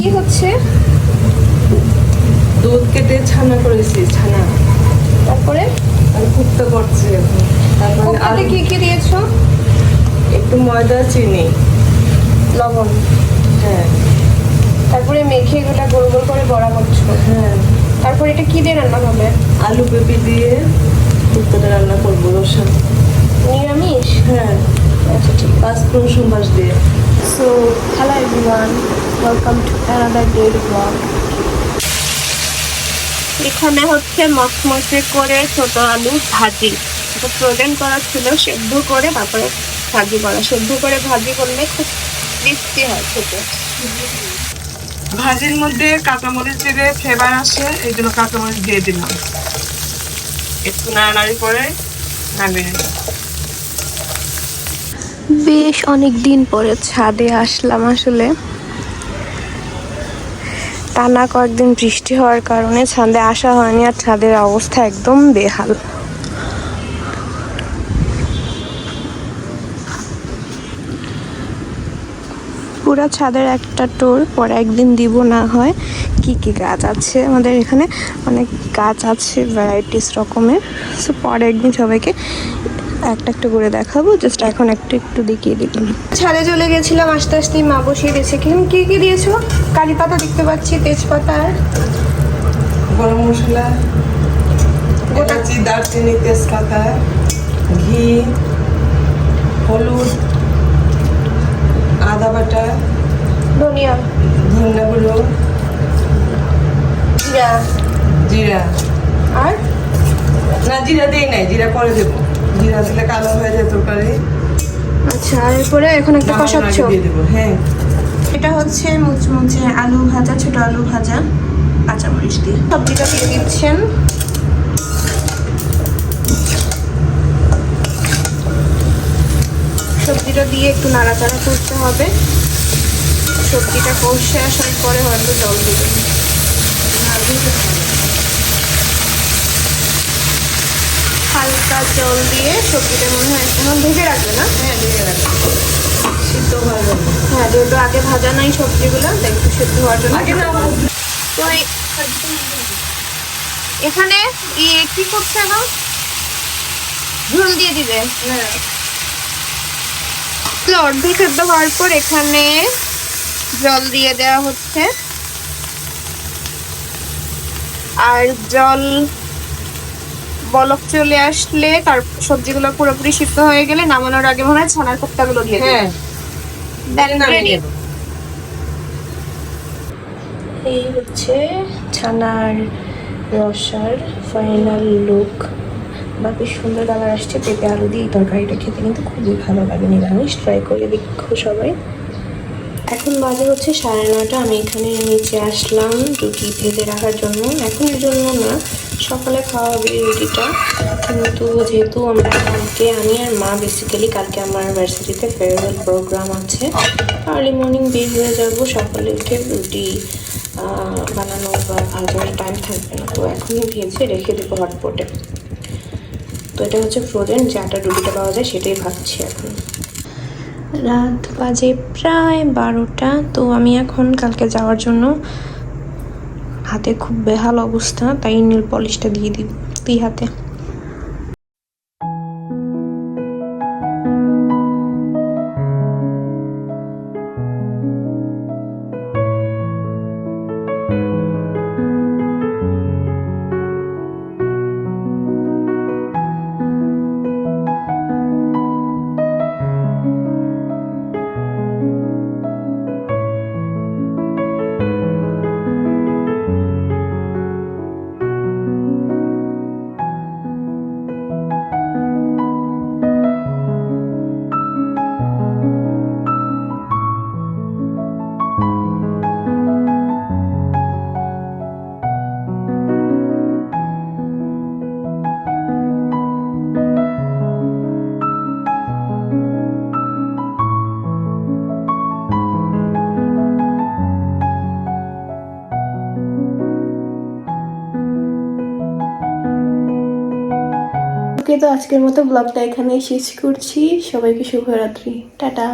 কি হচ্ছে? দুধ কেটে ছানা করেছি ছানা। তারপরে? আর কুপ্তা করছি তারপরে কি কি দিয়েছ? একটু ময়দা চিনি। লবণ? হ্যাঁ। তারপরে মেখে এগুলো গোল গোল করে বড়া করছ? হ্যাঁ। তারপরে এটা কি দিয়ে রান্না হবে? আলু পেঁপে দিয়ে কুপ্তাটা রান্না করব রসুন। নিরামিষ? হ্যাঁ। আচ্ছা ঠিক পাঁচ রসুন মাস দিয়ে। So hello everyone welcome to another day blog এখানে হচ্ছে মচমচে করে ছোট আলু ভাজি। এটা ফ্রোজেন করা ছিল সেদ্ধ করে তারপরে ভাজি করা। সেদ্ধ করে ভাজি করলে খুব টেস্টি হয় খেতে। ভাজির মধ্যে কাঁচামরিচ দিলে ফ্লেভার আসে এই জন্য কাঁচামরিচ দিয়ে দিলাম। একটু নাড়ানাড়ি করে নামিয়ে নিলাম। বেশ অনেক দিন পরে ছাদে আসলাম আসলে। টানা কয়েকদিন বৃষ্টি হওয়ার কারণে ছাদে আসা হয়নি আর ছাদের অবস্থা একদম বেহাল। পুরো ছাদের একটা টোর পরে একদিন দিব না হয়। কি কি গাছ আছে আমাদের এখানে? অনেক গাছ আছে ভ্যারাইটিস রকমের। সো পরে একদিন সবাইকে একটা একটা করে দেখাবো জাস্ট এখন একটু একটু দেখিয়ে দিলাম। ছাদে চলে গেছিলাম আস্তে আস্তে মা বসিয়ে দিয়েছে। কিন্তু কি কি দিয়েছ? কারি পাতা দেখতে পাচ্ছি তেজপাতা আর গরম মশলা এলাচি দারচিনি তেজপাতা ঘি হলুদ আদা বাটা ধনিয়া। ধনিয়া গুঁড়ো জিরা। জিরা। আর? না জিরা দেই নাই জিরা পরে দেবো। জিরা দিলে কালো হয়ে যায় তরকারি। আচ্ছা এরপরে এখন একটা কষাচ্ছ? হ্যাঁ। এটা হচ্ছে মুচমুচে আলু ভাজা ছোট আলু ভাজা কাঁচামরিচ দিয়ে। সবজিটা দিয়ে দিচ্ছেন। সবজিটা দিয়ে একটু নাড়াচাড়া করতে হবে। সবজিটা কষে আসার পরে হয়তো জল দিবেন। হালকা জল দিয়ে সবজিটা মনে হয় এখন ভেজে রাখবে না? হ্যাঁ ভেজে রাখবে। সিদ্ধ হয়ে যাবে। হ্যাঁ যেহেতু আগে ভাজা নাই সবজিগুলো তাই একটু সেদ্ধ হওয়ার জন্য তো এখানে ইয়ে কি করছে এখন ঝোল দিয়ে দিবে। হ্যাঁ। অর্ধেক সেদ্ধ হওয়ার পর এখানে জল দিয়ে দেওয়া হচ্ছে। আর জল বলক চলে আসলে তার সবজিগুলো পুরোপুরি সিদ্ধ হয়ে গেলে নামানোর আগে মনে হয় ছানার কোপ্তাগুলো দিয়ে হ্যাঁ। এই হচ্ছে ছানার রসার ফাইনাল লুক বা বেশ সুন্দর কালার আসছে। পেঁপে আলু দিয়ে তরকারিটা খেতে কিন্তু খুবই ভালো লাগে নিরামিষ। ট্রাই করে দেখো সবাই। এখন বাজে হচ্ছে সাড়ে নটা আমি এখানে নিচে আসলাম রুটি ভেজে রাখার জন্য। এখনের জন্য না, সকালে খাওয়া হবে রুটিটা। কিন্তু যেহেতু আমরা কালকে, আমি আর মা বেসিক্যালি কালকে আমার ভার্সিটিতে ফেয়ারওয়েল প্রোগ্রাম আছে। আর্লি মর্নিং বের হয়ে যাব, সকালে উঠে রুটি বানানো বা ভাজার টাইম থাকবে না। তো এখনই ভেজে রেখে দেবো হটপটে তো এটা হচ্ছে ফ্রোজেন যে আটা রুটিটা পাওয়া যায় সেটাই ভাবছি এখন। রাত বাজে প্রায় বারোটা, তো আমি এখন কালকে যাওয়ার জন্য। হাতে খুব বেহাল অবস্থা, তাই নীল পলিশটা দিয়ে দিব তুই হাতে। ওকে তো আজকের মতো ব্লগটা এখানেই শেষ করছি। সবাইকে শুভরাত্রি। টাটা।